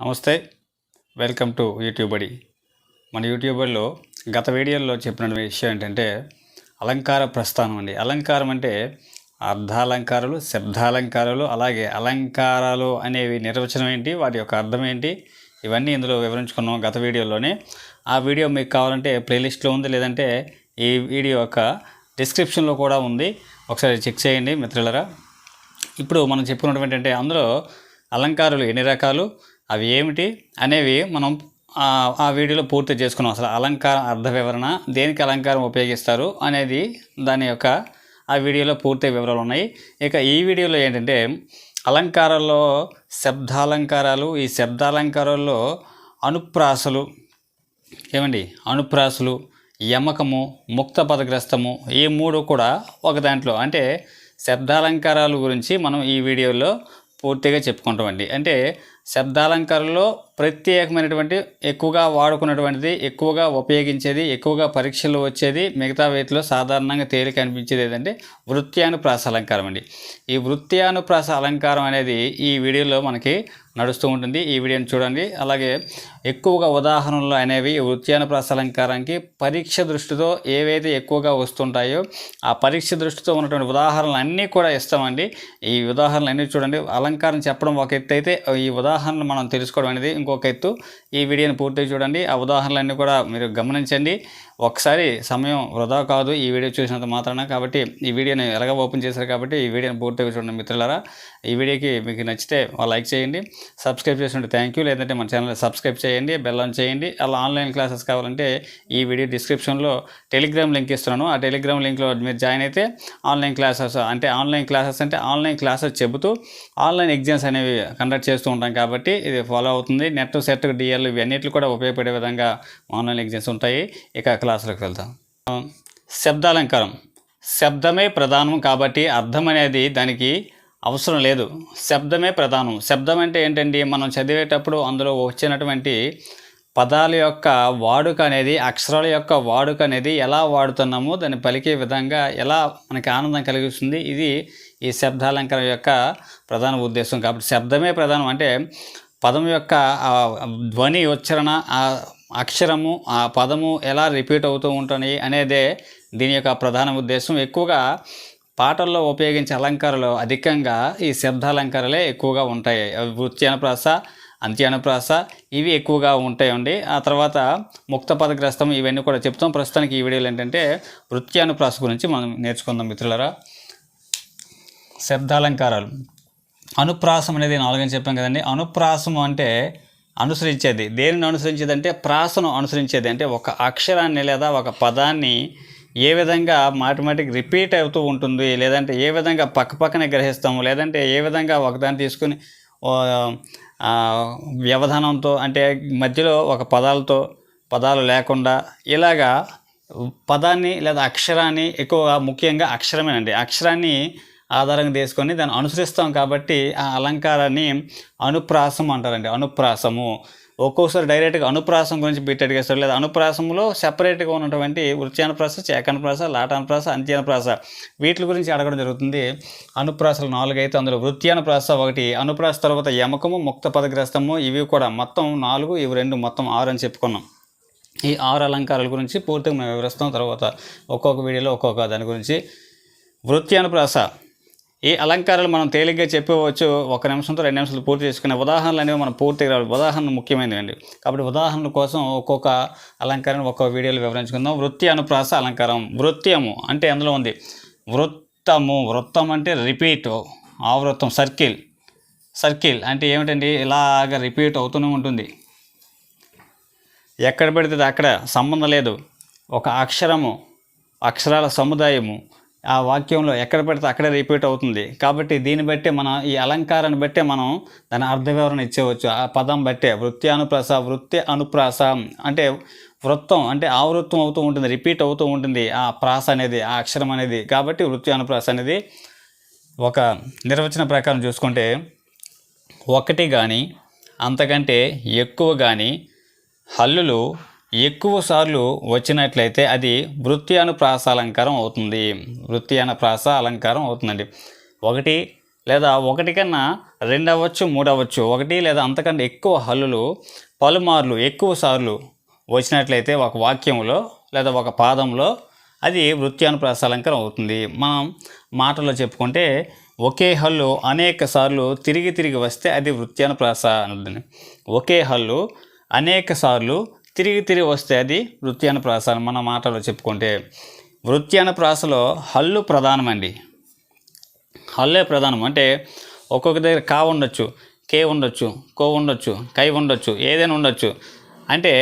నమస్తే welcome to YouTube బడి. మన యూట్యూబర్లో గత వీడియోలో చెప్పిన విషయం ఏంటంటే అలంకార ప్రస్థానం అండి. అలంకారం అంటే అర్ధాలంకారాలు శబ్దాలంకారాలు అలాగే అలంకారాలు అనేవి నిర్వచనం ఏంటి వాటి యొక్క అర్థం ఏంటి ఇవన్నీ ఇందులో వివరించుకున్నాం గత వీడియోలోనే. ఆ వీడియో మీకు కావాలంటే ప్లేలిస్ట్లో ఉంది లేదంటే ఈ వీడియో యొక్క డిస్క్రిప్షన్లో కూడా ఉంది. ఒకసారి చెక్ చేయండి మిత్రులరా. ఇప్పుడు మనం చెప్పుకున్నటువంటి అంటే అందులో అలంకారాలు ఎన్ని రకాలు అవి ఏమిటి అనేవి మనం ఆ వీడియోలో పూర్తి చేసుకున్నాం. అసలు అలంకారం అర్థ వివరణ దేనికి అలంకారం ఉపయోగిస్తారు అనేది దాని యొక్క ఆ వీడియోలో పూర్తి వివరాలు ఉన్నాయి. ఇక ఈ వీడియోలో ఏంటంటే అలంకారాల్లో శబ్దాలంకారాలు ఈ శబ్దాలంకారాల్లో అనుప్రాసలు ఏమండి? అనుప్రాసులు యమకము ముక్త పదగ్రస్తము ఈ మూడు కూడా ఒక దాంట్లో. అంటే శబ్దాలంకారాల గురించి మనం ఈ వీడియోలో పూర్తిగా చెప్పుకుంటామండి. అంటే శబ్దాలంకరణలో ప్రత్యేకమైనటువంటి ఎక్కువగా వాడుకున్నటువంటిది ఎక్కువగా ఉపయోగించేది ఎక్కువగా పరీక్షలు వచ్చేది మిగతా వీటిలో సాధారణంగా తేలిక అనిపించేది ఏదంటే వృత్యానుప్రాస అలంకారం అండి. ఈ వృత్యానుప్రాస అలంకారం అనేది ఈ వీడియోలో మనకి నడుస్తూ ఉంటుంది. ఈ వీడియోని చూడండి. అలాగే ఎక్కువగా ఉదాహరణలు అనేవి వృత్యానుప్రాస అలంకారానికి పరీక్ష దృష్టితో ఏవైతే ఎక్కువగా వస్తుంటాయో ఆ పరీక్ష దృష్టితో ఉన్నటువంటి ఉదాహరణలు అన్నీ కూడా ఇస్తామండి. ఈ ఉదాహరణలు అన్నీ చూడండి. అలంకారం చెప్పడం ఒక ఎత్తు అయితే ఈ ఉదాహరణలు మనం తెలుసుకోవడం అనేది ఇంకొక ఎత్తు. ఈ వీడియోని పూర్తిగా చూడండి. ఆ ఉదాహరణలన్నీ కూడా మీరు గమనించండి. ఒకసారి సమయం వృధా కాదు. ఈ వీడియో చూసినంత మాత్రాన కాబట్టి ఈ వీడియోని ఎలాగ ఓపెన్ చేశారు కాబట్టి ఈ వీడియోని పూర్తిగా చూడండి మిత్రులారా. ఈ వీడియోకి మీకు నచ్చితే లైక్ చేయండి. సబ్స్క్రైబ్ చేసినట్టు థ్యాంక్ యూ లేదంటే మన ఛానల్ సబ్స్క్రైబ్ చేయండి. బెల్ ఆన్ చేయండి. అలా ఆన్లైన్ క్లాసెస్ కావాలంటే ఈ వీడియో డిస్క్రిప్షన్లో టెలిగ్రామ్ లింక్ ఇస్తున్నాను. ఆ టెలిగ్రామ్ లింక్లో మీరు జాయిన్ అయితే ఆన్లైన్ క్లాసెస్ అంటే ఆన్లైన్ క్లాసెస్ అంటే ఆన్లైన్ క్లాసెస్ చెబుతూ ఆన్లైన్ ఎగ్జామ్స్ అనేవి కండక్ట్ చేస్తూ ఉంటాం కాబట్టి ఇది ఫాలో అవుతుంది. నెట్ సెట్ డిఎల్ ఇవన్నిట్లు కూడా ఉపయోగపడే విధంగా ఆన్లైన్ ఎగ్జామ్స్ ఉంటాయి. ఇక క్లాసులకు వెళ్తాం శబ్దాలంకారం. శబ్దమే ప్రధానం కాబట్టి అర్థం అనేది దానికి అవసరం లేదు. శబ్దమే ప్రధానం. శబ్దం అంటే ఏంటండి? మనం చదివేటప్పుడు అందులో వచ్చినటువంటి పదాల యొక్క వాడుక అనేది అక్షరాల యొక్క వాడుక అనేది ఎలా వాడుతున్నామో దాన్ని పలికే విధంగా ఎలా మనకి ఆనందం కలిగిస్తుంది ఇది ఈ శబ్దాలంకారం యొక్క ప్రధాన ఉద్దేశం. కాబట్టి శబ్దమే ప్రధానం అంటే పదం యొక్క ధ్వని ఉచ్చరణ ఆ అక్షరము ఆ పదము ఎలా రిపీట్ అవుతూ ఉంటుంది అనేదే దీని యొక్క ప్రధాన ఉద్దేశం. ఎక్కువగా పాటల్లో ఉపయోగించే అలంకారాలు అధికంగా ఈ శబ్దాలంకారాలే ఎక్కువగా ఉంటాయి. అవి వృత్యానుప్రాస అంత్యానుప్రాస ఇవి ఎక్కువగా ఉంటాయండి. ఆ తర్వాత ముక్త పదగ్రస్తం ఇవన్నీ కూడా చెప్తాం. ప్రస్తుతానికి ఈ వీడియోలు ఏంటంటే వృత్యానుప్రాస గురించి మనం నేర్చుకుందాం మిత్రులరా. శబ్దాలంకారాలు. అనుప్రాసం అనేది నాలుగని చెప్పాం కదండి. అనుప్రాసం అంటే అనుసరించేది. దేనిని అనుసరించేది అంటే ప్రాసను అనుసరించేది. అంటే ఒక అక్షరాన్ని లేదా ఒక పదాన్ని ఏ విధంగా మాటిమాటికి రిపీట్ అవుతూ ఉంటుంది లేదంటే ఏ విధంగా పక్కపక్కనే గ్రహిస్తాము లేదంటే ఏ విధంగా ఒకదాన్ని తీసుకుని వ్యవధానంతో అంటే మధ్యలో ఒక పదాలతో పదాలు లేకుండా ఇలాగా పదాన్ని లేదా అక్షరాన్ని ఎక్కువగా ముఖ్యంగా అక్షరమేనండి. అక్షరాన్ని ఆధారంగా తీసుకొని దాన్ని అనుసరిస్తాం కాబట్టి ఆ అలంకారాన్ని అనుప్రాసం అంటారండి. అనుప్రాసము. ఒక్కొక్కసారి డైరెక్ట్గా అనుప్రాసం గురించి బిట్ అడిగేస్తారు లేదా అనుప్రాసంలో సెపరేట్గా ఉన్నటువంటి వృత్యానుప్రాస చేకానుప్రాస లాటానుప్రాస అంత్యానుప్రాస వీటి గురించి అడగడం జరుగుతుంది. అనుప్రాసలు నాలుగు అయితే అందులో వృత్యానుప్రాస ఒకటి అనుప్రాస తర్వాత యమకము ముక్త పదగ్రస్తము. ఇవి కూడా మొత్తం నాలుగు ఇవి రెండు మొత్తం ఆరు అని చెప్పుకున్నాం. ఈ ఆరు అలంకారాల గురించి పూర్తిగా మేము వివరిస్తాం. తర్వాత ఒక్కొక్క వీడియోలో ఒక్కొక్క దాని గురించి. వృత్యానుప్రాస ఈ అలంకారాలు మనం తేలిగ్గా చెప్పవచ్చు. ఒక నిమిషంతో రెండు నిమిషాలు పూర్తి చేసుకునే ఉదాహరణలు అనేవి మనం పూర్తిగా రావాలి. ఉదాహరణ ముఖ్యమైనవి అండి కాబట్టి ఉదాహరణ కోసం ఒక్కొక్క అలంకారం ఒక్కొక్క వీడియోలో వివరించుకుందాం. వృత్తి అనుప్రాస అలంకారం. వృత్యము అంటే అందులో ఉంది. వృత్తము. వృత్తం అంటే రిపీట్. ఆవృత్తం. సర్కిల్. సర్కిల్ అంటే ఏమిటండి? ఇలాగ రిపీట్ అవుతూనే ఉంటుంది. ఎక్కడ పెడితే అక్కడ. సంబంధం లేదు. ఒక అక్షరము. అక్షరాల సముదాయము. ఆ వాక్యంలో ఎక్కడ పెడితే అక్కడే రిపీట్ అవుతుంది. కాబట్టి దీన్ని బట్టే మనం ఈ అలంకారాన్ని బట్టే మనం దాని అర్థ వివరణ ఇచ్చేవచ్చు. ఆ పదం బట్టే వృత్తి అనుప్రాస వృత్తి అనుప్రాస అంటే వృత్తం అంటే ఆవృత్తం అవుతూ ఉంటుంది రిపీట్ అవుతూ ఉంటుంది. ఆ ప్రాస అనేది ఆ అక్షరం అనేది. కాబట్టి వృత్తి అనుప్రాస అనేది ఒక నిర్వచన ప్రకారం చూసుకుంటే ఒకటి కానీ అంతకంటే ఎక్కువ కానీ హల్లులు ఎక్కువ సార్లు వచ్చినట్లయితే అది వృత్యానుప్రాస అలంకారం అవుతుంది. వృత్యానుప్రాస అలంకారం అవుతుందండి. ఒకటి లేదా ఒకటి కన్నా రెండు అవ్వచ్చు మూడు అవ్వచ్చు ఒకటి లేదా అంతకంటే ఎక్కువ హల్లులు పలుమార్లు ఎక్కువ సార్లు వచ్చినట్లయితే ఒక వాక్యంలో లేదా ఒక పాదంలో అది వృత్యానుప్రాస అలంకారం అవుతుంది. మనం మాటల్లో చెప్పుకుంటే ఒకే హల్లు అనేక సార్లు తిరిగి తిరిగి వస్తే అది వృత్యానుప్రాస అనుంది ఒకే హల్లు అనేక సార్లు తిరిగి తిరిగి వస్తే అది వృత్యాన ప్రాస మన మాటలో చెప్పుకుంటే వృత్యాన ప్రాసలో హల్లు ప్రధానమండి. హల్లే ప్రధానం. అంటే ఒక్కొక్క దగ్గర కా ఉండొచ్చు కే ఉండొచ్చు కో ఉండొచ్చు కై ఉండొచ్చు ఏదైనా ఉండొచ్చు. అంటే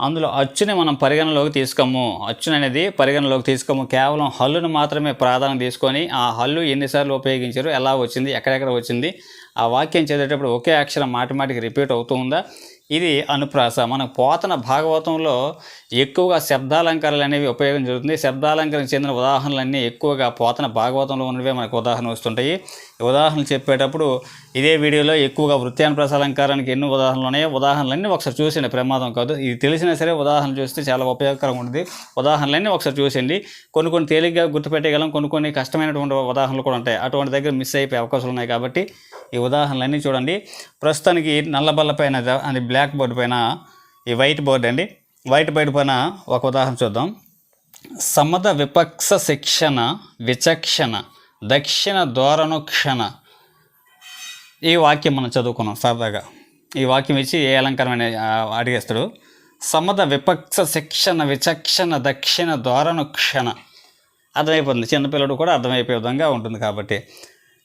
అందులో అచ్చుని మనం పరిగణలోకి తీసుకోము. అచ్చుని అనేది పరిగణలోకి తీసుకోము. కేవలం హల్లును మాత్రమే ప్రాధాన్యం తీసుకొని ఆ హల్లు ఎన్నిసార్లు ఉపయోగించారు ఎలా వచ్చింది ఎక్కడెక్కడ వచ్చింది ఆ వాక్యం చదివేటప్పుడు ఒకే అక్షరం మాటిమాటికి రిపీట్ అవుతూ ఉందా? ఇది అనుప్రాస. మన పోతన భాగవతంలో ఎక్కువగా శబ్దాలంకారాలు అనేవి ఉపయోగం జరుగుతుంది. శబ్దాలంకారం చెందిన ఉదాహరణలన్నీ ఎక్కువగా పోతన భాగవతంలో ఉన్నవే మనకు ఉదాహరణ వస్తుంటాయి. ఈ ఉదాహరణలు చెప్పేటప్పుడు ఇదే వీడియోలో ఎక్కువగా వృత్యానుప్రాస అలంకారానికి ఎన్ని ఉదాహరణలు ఉన్నాయో. ఉదాహరణలన్నీ ఒకసారి చూసండి ప్రమాదం కాదు. ఇది తెలిసినా సరే ఉదాహరణ చూస్తే చాలా ఉపయోగకరంగా ఉంటుంది. ఉదాహరణలన్నీ ఒకసారి చూసండి కొన్ని కొన్ని తేలిగ్గా గుర్తుపెట్టగలం కొన్ని కొన్ని కష్టమైనటువంటి ఉదాహరణలు కూడా ఉంటాయి. అటువంటి దగ్గర మిస్ అయిపోయే అవకాశాలు ఉన్నాయి కాబట్టి ఈ ఉదాహరణలన్నీ చూడండి. ప్రస్తుతానికి నల్లబల్లపైన అది బ్లాక్ బోర్డు పైన ఈ వైట్ బోర్డు అండి వైట్ బోర్డు పైన ఒక ఉదాహరణ చూద్దాం. సమద విపక్ష శిక్షణ విచక్షణ దక్షిణ ధోరణుక్షణ ఈ వాక్యం మనం చదువుకున్నాం సరదాగా. ఈ వాక్యం ఇచ్చి ఏ అలంకారం అడిగేస్తాడు. సమద విపక్ష శిక్షణ విచక్షణ దక్షిణ ధోరణుక్షణ అర్థమైపోతుంది. చిన్నపిల్లడు కూడా అర్థమైపోయే విధంగా ఉంటుంది కాబట్టి.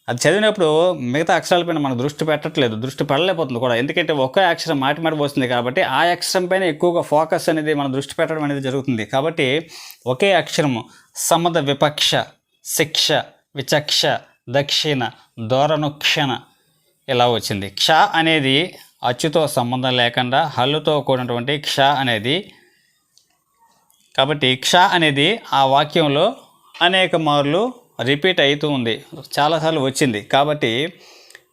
అది చదివినప్పుడు మిగతా అక్షరాలపైన మనం దృష్టి పెట్టట్లేదు దృష్టి పడలేకపోతుంది కూడా. ఎందుకంటే ఒకే అక్షరం మాటి మాటి వస్తుంది కాబట్టి ఆ అక్షరం పైన ఎక్కువగా ఫోకస్ అనేది మనం దృష్టి పెట్టడం అనేది జరుగుతుంది. కాబట్టి ఒకే అక్షరము సమద విపక్ష శిక్ష విచక్ష దక్షిణ దోరణుక్షణ ఇలా వచ్చింది. క్ష అనేది అచ్చుతో సంబంధం లేకుండా హల్లుతో కూడినటువంటి క్ష అనేది. కాబట్టి క్ష అనేది ఆ వాక్యంలో అనేక మార్లు రిపీట్ అవుతూ ఉంది. చాలాసార్లు వచ్చింది. కాబట్టి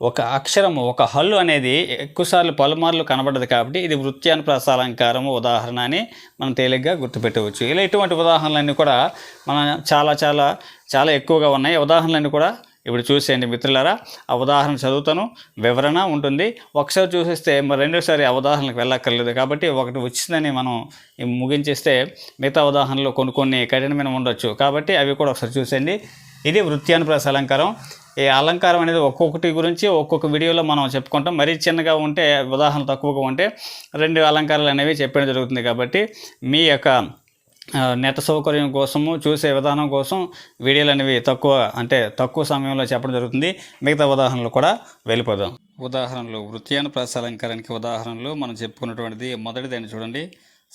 ఒక అక్షరము ఒక హల్లు అనేది ఎక్కువసార్లు పలుమార్లు కనబడదు కాబట్టి ఇది వృత్యానుప్రాస అలంకారము ఉదాహరణ అని మనం తేలిగ్గా గుర్తుపెట్టవచ్చు. ఇలా ఇటువంటి ఉదాహరణలన్నీ కూడా మన చాలా చాలా చాలా ఎక్కువగా ఉన్నాయి. ఉదాహరణలన్నీ కూడా ఇప్పుడు చూసేయండి మిత్రులారా. ఆ ఉదాహరణ చదువుతాను. వివరణ ఉంటుంది. ఒకసారి చూసేస్తే మరి రెండోసారి ఆ ఉదాహరణకు వెళ్ళక్కర్లేదు. కాబట్టి ఒకటి వచ్చిందని మనం ముగించేస్తే మిగతా ఉదాహరణలు కొన్ని కొన్ని కఠినమైన ఉండొచ్చు. కాబట్టి అవి కూడా ఒకసారి చూసేయండి. ఇది వృత్యానుప్రాస అలంకారం. ఈ అలంకారం అనేది ఒక్కొక్కటి గురించి ఒక్కొక్క వీడియోలో మనం చెప్పుకుంటాం. మరీ చిన్నగా ఉంటే ఉదాహరణ తక్కువగా ఉంటే రెండు అలంకారాలు అనేవి చెప్పడం జరుగుతుంది కాబట్టి మీ యొక్క నెట్ సౌకర్యం కోసము చూసే విధానం కోసం వీడియోలు అనేవి తక్కువ అంటే తక్కువ సమయంలో చెప్పడం జరుగుతుంది. మిగతా ఉదాహరణలు కూడా వెళ్ళిపోదాం. ఉదాహరణలు వృత్యాను అలంకారానికి ఉదాహరణలు మనం చెప్పుకున్నటువంటిది మొదటిదని చూడండి.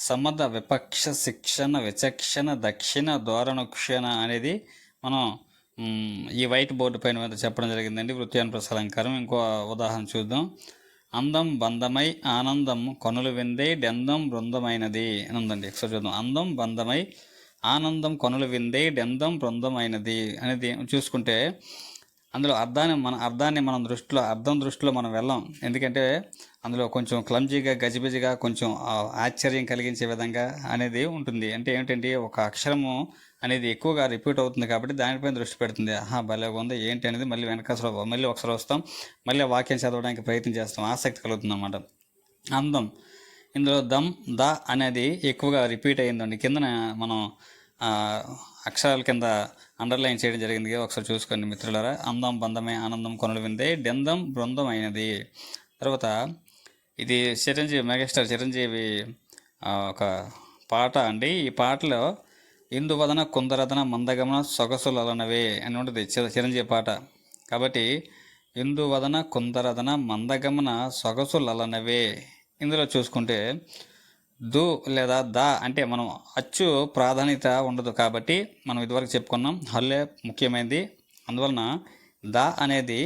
సమద విపక్ష శిక్షణ విచక్షణ దక్షిణ ధోరణుక్షణ అనేది మనం ఈ వైట్ బోర్డు పైన మీద చెప్పడం జరిగిందండి. వృత్యానుప్రాస అలంకారం. ఇంకో ఉదాహరణ చూద్దాం. అందం బంధమై ఆనందం కొనులు విందే డెందం బృందమైనది అని ఉందండి. ఒకసారి చూద్దాం. అందం బంధమై ఆనందం కొనులు విందే డెందం బృందమైనది అనేది చూసుకుంటే అందులో అర్థాన్ని మన అర్థాన్ని మనం దృష్టిలో అర్థం దృష్టిలో మనం వెళ్ళాం. ఎందుకంటే అందులో కొంచెం క్లంజీగా గజిబిజిగా కొంచెం ఆశ్చర్యం కలిగించే విధంగా అనేది ఉంటుంది. అంటే ఏంటంటే ఒక అక్షరము అనేది ఎక్కువగా రిపీట్ అవుతుంది కాబట్టి దానిపైన దృష్టి పెడుతుంది. ఆహా భలే ఉంది. ఏంటి అనేది మళ్ళీ వెనకసలు మళ్ళీ ఒకసారి వస్తాం. మళ్ళీ ఆ వాక్యం చదవడానికి ప్రయత్నం చేస్తాం. ఆసక్తి కలుగుతుంది అన్నమాట అందం. ఇందులో దమ్ ద అనేది ఎక్కువగా రిపీట్ అయ్యిందండి. కిందన మనం అక్షరాల కింద అండర్లైన్ చేయడం జరిగింది. ఒకసారి చూసుకోండి మిత్రులారా. అందం బంధమే ఆనందం కొనలు విందే డెందం బృందం అయినది. తర్వాత ఇది చిరంజీవి మెగాస్టార్ చిరంజీవి ఒక పాట అండి. ఈ పాటలో ఇందువదన కుందరదన మందగమన సొగసులనవే అని ఉంటుంది చిరంజీవి పాట. కాబట్టి ఇందువదన కుందరదన మందగమన సొగసులనవే ఇందులో చూసుకుంటే దు లేదా ద అంటే మనం అచ్చు ప్రాధాన్యత ఉండదు కాబట్టి మనం ఇదివరకు చెప్పుకున్నాం హల్లే ముఖ్యమైనది అందువలన ద అనేది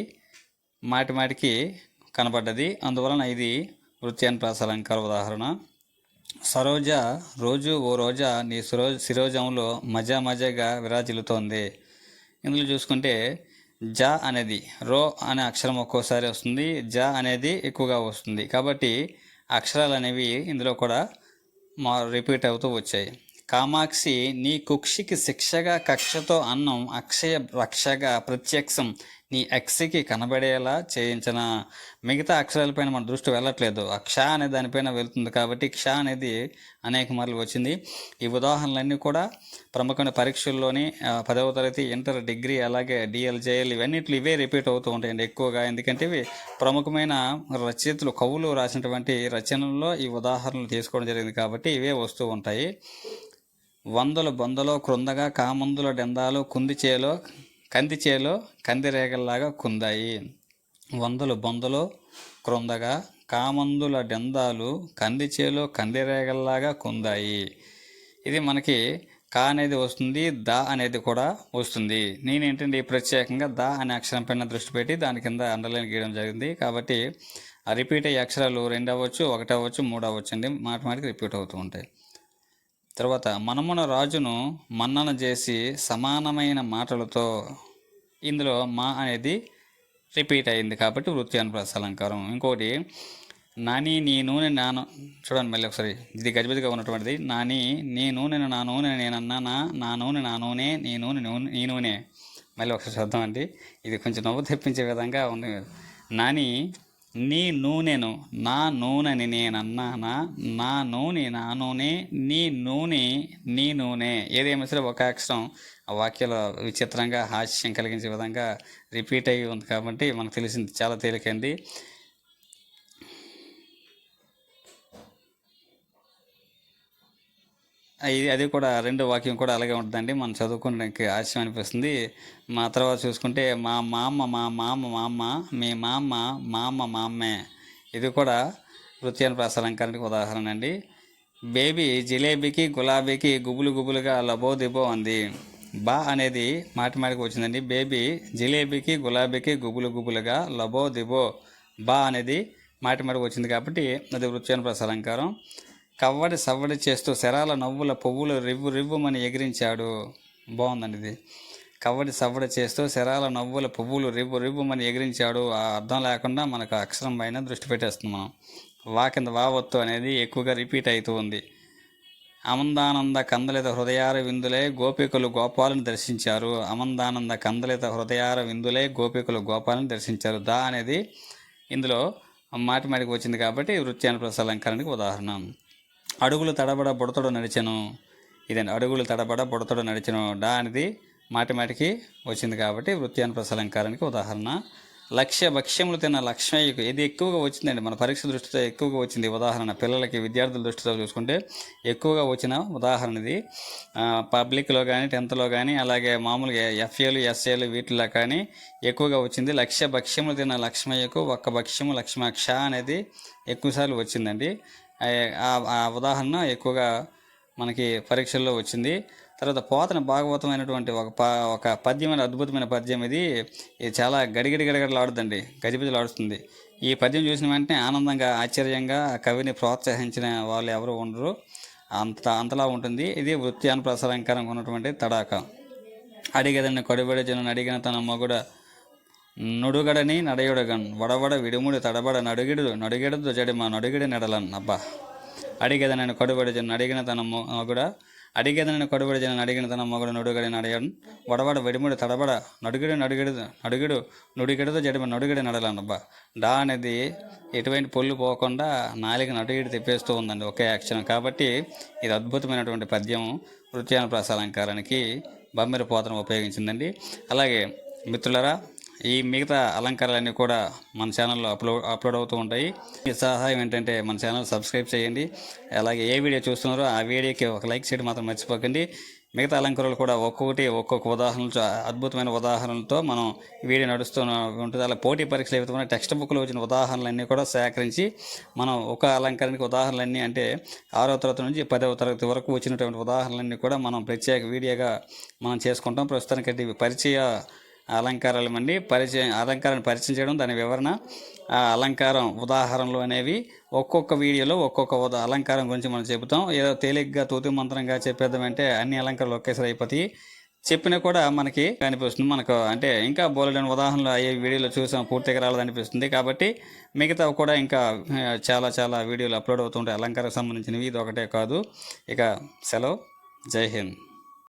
మాటి మాటికి కనబడ్డది. అందువలన ఇది వృత్యానుప్రాస అలంకార ఉదాహరణ. సరోజ రోజు ఓ రోజా నీ సురో శిరోజంలో మజా మజాగా విరాజిల్లుతోంది. ఇందులో చూసుకుంటే జ అనేది రో అనే అక్షరం ఒక్కోసారి వస్తుంది జ అనేది ఎక్కువగా వస్తుంది. కాబట్టి అక్షరాలు అనేవి ఇందులో కూడా మా రిపీట్ అవుతూ వచ్చాయి. కామాక్షి నీ కుక్షికి శిక్షగా కక్షతో అన్నం అక్షయ రక్షగా ప్రత్యక్షం నీ ఎక్స్కి కనబడేలా చేయించిన మిగతా అక్షరాలపైన మన దృష్టి వెళ్ళట్లేదు. ఆ క్ష అనే దానిపైన వెళ్తుంది కాబట్టి క్ష అనేది అనేక మార్లు వచ్చింది. ఈ ఉదాహరణలన్నీ కూడా ప్రముఖమైన పరీక్షల్లోని పదవ తరగతి ఇంటర్ డిగ్రీ అలాగే డిఎల్జేఎల్ ఇవన్నిట్లు ఇవే రిపీట్ అవుతూ ఉంటాయండి ఎక్కువగా. ఎందుకంటే ఇవి ప్రముఖమైన రచయితలు కవులు రాసినటువంటి రచనల్లో ఈ ఉదాహరణలు తీసుకోవడం జరిగింది కాబట్టి ఇవే వస్తూ ఉంటాయి. వందలు బొందలో క్రొందగా కామందుల డెందాలు కుందిచేలో కందిచేలో కందిరేగల్లాగా కుందాయి. వందలు బొందలు క్రొందగా కామందుల డెందాలు కందిచేలో కందిరేగల్లాగా కుందాయి. ఇది మనకి కా అనేది వస్తుంది దా అనేది కూడా వస్తుంది. నేనేంటంటే ప్రత్యేకంగా దా అనే అక్షరం పైన దృష్టి పెట్టి దాని కింద అండర్లైన్ గీయడం జరిగింది. కాబట్టి రిపీట్ అయ్యే అక్షరాలు రెండు అవ్వచ్చు ఒకటి అవ్వచ్చు మూడు అవ్వచ్చు అండి. మాటమాటికి రిపీట్ అవుతూ ఉంటాయి. తర్వాత మనమున రాజును మన్నన చేసి సమానమైన మాటలతో ఇందులో మా అనేది రిపీట్ అయింది కాబట్టి వృత్తి అనుప్రాస అలంకారం. ఇంకోటి నాని నీ నూనె నాను. చూడండి మళ్ళీ ఒకసారి. ఇది గజిబిజిగా ఉన్నటువంటిది. నాని నీ నూనె నా నూనె నేనన్నా నా నా నూనె నా నూనె నీ నూనె నూనె నీ నూనె మళ్ళీ ఒకసారి చూద్దామండి. ఇది కొంచెం నవ్వు తెప్పించే విధంగా ఉంది. నాని నీ నూనెను నా నూనెని నేనన్నానా? నా నూనె నా నూనె నీ నూనె నీ నూనె. ఏదేమి సరే ఒక అక్షరం ఆ వాక్యాలు విచిత్రంగా హాస్యం కలిగించే విధంగా రిపీట్ అయ్యి ఉంది కాబట్టి మనకు తెలిసింది చాలా తేలికైంది. ఇది అది కూడా రెండో వాక్యం కూడా అలాగే ఉంటుందండి. మనం చదువుకోవడానికి ఆశయం అనిపిస్తుంది. మా తర్వాత చూసుకుంటే మా మామ మా మామ మా అమ్మ మీ మామ మామ మా అమ్మే ఇది కూడా వృత్తి అనుప్రాస ఉదాహరణ అండి. బేబీ జిలేబీకి గులాబీకి గుబులు గుబులుగా లబో దిబో అంది. బా అనేది మాటి మాటికి వచ్చిందండి. బేబీ జిలేబీకి గులాబీకి గుబులు గుబులుగా లబో దిబో. బా అనేది మాటి మాటికి వచ్చింది కాబట్టి అది వృత్తి అనుప్రాస కవ్వడి సవ్వడి చేస్తూ శరాల నవ్వుల పువ్వులు రివ్వు రివ్వుమని ఎగిరించాడు. బాగుందండి ఇది. కవ్వడి సవ్వడి చేస్తూ శరాల నవ్వుల పువ్వులు రివ్వు రివ్వుమని ఎగిరించాడు. ఆ అర్థం లేకుండా మనకు అక్షరం పైన దృష్టి పెట్టేస్తున్నాం మనం. వా కింద వావత్తు అనేది ఎక్కువగా రిపీట్ అవుతూ ఉంది. అమందానంద కందలిత హృదయార విందులే గోపికలు గోపాలను దర్శించారు. అమందానంద కందలిత హృదయార విందులే గోపికలు గోపాలను దర్శించారు. దా అనేది ఇందులో మాటి మాటికి వచ్చింది కాబట్టి వృత్తి అనుప్రస అలంకారానికి ఉదాహరణ. అడుగులు తడబడ బుడతడు నడిచను. ఇదండి అడుగులు తడబడ బుడతడు నడిచను. డా అనేది మాటి మాటికి వచ్చింది కాబట్టి వృత్తి అనుప్రస అలంకారానికి ఉదాహరణ. లక్ష్య భక్ష్యములు తిన్న లక్ష్మయ్యకు ఇది ఎక్కువగా వచ్చిందండి. మన పరీక్ష దృష్టితో ఎక్కువగా వచ్చింది ఉదాహరణ. పిల్లలకి విద్యార్థుల దృష్టితో చూసుకుంటే ఎక్కువగా వచ్చిన ఉదాహరణ ఇది. పబ్లిక్లో కానీ టెన్త్లో కానీ అలాగే మామూలుగా ఎఫ్ఏలు ఎస్ఏలు వీటిలో కానీ ఎక్కువగా వచ్చింది. లక్ష్య భక్ష్యములు తిన్న లక్ష్మయ్యకు ఒక్క భక్ష్యము లక్ష్మాక్ష అనేది ఎక్కువసార్లు వచ్చిందండి. ఆ- ఉదాహరణ ఎక్కువగా మనకి పరీక్షల్లో వచ్చింది. తర్వాత పోతన భాగవతమైనటువంటి ఒక ప ఒక పద్యమైన అద్భుతమైన పద్యం ఇది. ఇది చాలా గడిగడి గడగడలాడుతుందండి గజిబిజలు ఆడుతుంది. ఈ పద్యం చూసిన వెంటనే ఆనందంగా ఆశ్చర్యంగా కవిని ప్రోత్సహించిన వాళ్ళు ఎవరు ఉండరు. అంత అంతలా ఉంటుంది. ఇది వృత్తి అనుప్రసారంకరంగా ఉన్నటువంటి తడాక. అడిగేదన్న కొడిబడి జనం అడిగిన తన మొగుడ నుడుగడని నడయుడగన్ వడవడ విడుముడి తడబడ నడుగిడు నడుగిడదు జడిమ నడుగిడి నెడలన్. అబ్బా! అడిగేదనని కొడుబడి అడిగిన తన మొగుడ అడిగేదనని కొడుబడి జన అడిగిన తన మొగుడు నుడుగడి నడయన్ వడవడ విడుముడి తడబడ నడుగిడు నడుగిడు నడుగిడు నుడిగిడదు జడిమ నడుగిడి నడలన్. అబ్బా! డా అనేది ఎటువంటి పొల్లు పోకుండా నాలిక నడుగిడి తెప్పేస్తూ ఉందండి ఒకే యాక్షన్. కాబట్టి ఇది అద్భుతమైనటువంటి పద్యం వృత్యాన ప్రాసాలంకారానికి బమ్మెర పోతను ఉపయోగించిందండి. అలాగే మిత్రులరా ఈ మిగతా అలంకారాలన్నీ కూడా మన ఛానల్లో అప్లోడ్ అప్లోడ్ అవుతూ ఉంటాయి. మీ సహాయం ఏంటంటే మన ఛానల్ సబ్స్క్రైబ్ చేయండి. అలాగే ఏ వీడియో చూస్తున్నారో ఆ వీడియోకి ఒక లైక్ చేయడం మాత్రం మర్చిపోకండి. మిగతా అలంకారాలు కూడా ఒక్కొక్కటి ఒక్కొక్క ఉదాహరణలు అద్భుతమైన ఉదాహరణలతో మనం వీడియో నడుస్తూ ఉంటుంది. అలా పోటీ పరీక్షలు ఏవైతే టెక్స్ట్ బుక్లో వచ్చిన ఉదాహరణలన్నీ కూడా సేకరించి మనం ఒక అలంకారానికి ఉదాహరణలన్నీ అంటే ఆరో తరగతి నుంచి పదవ తరగతి వరకు వచ్చినటువంటి ఉదాహరణలన్నీ కూడా మనం ప్రత్యేక వీడియోగా మనం చేసుకుంటాం. ప్రస్తుతానికి పరిచయ అలంకారాలు అండి పరిచయం అలంకారాన్ని పరిచయం చేయడం దాని వివరణ ఆ అలంకారం ఉదాహరణలు అనేవి ఒక్కొక్క వీడియోలో ఒక్కొక్క ఉదా అలంకారం గురించి మనం చెబుతాం. ఏదో తేలిగ్గా తూతు మంత్రంగా చెప్పేద్దామంటే అన్ని అలంకారాలు ఒకేసారి అయిపోతాయి. చెప్పినా కూడా మనకి కనిపిస్తుంది మనకు అంటే ఇంకా బోలెడని ఉదాహరణలు అయ్యే వీడియోలో చూసాం పూర్తిగా రాలేదనిపిస్తుంది కాబట్టి మిగతా కూడా ఇంకా చాలా చాలా వీడియోలు అప్లోడ్ అవుతుంటాయి అలంకారం సంబంధించినవి. ఇది ఒకటే కాదు. ఇక సెలవు. జై హింద్.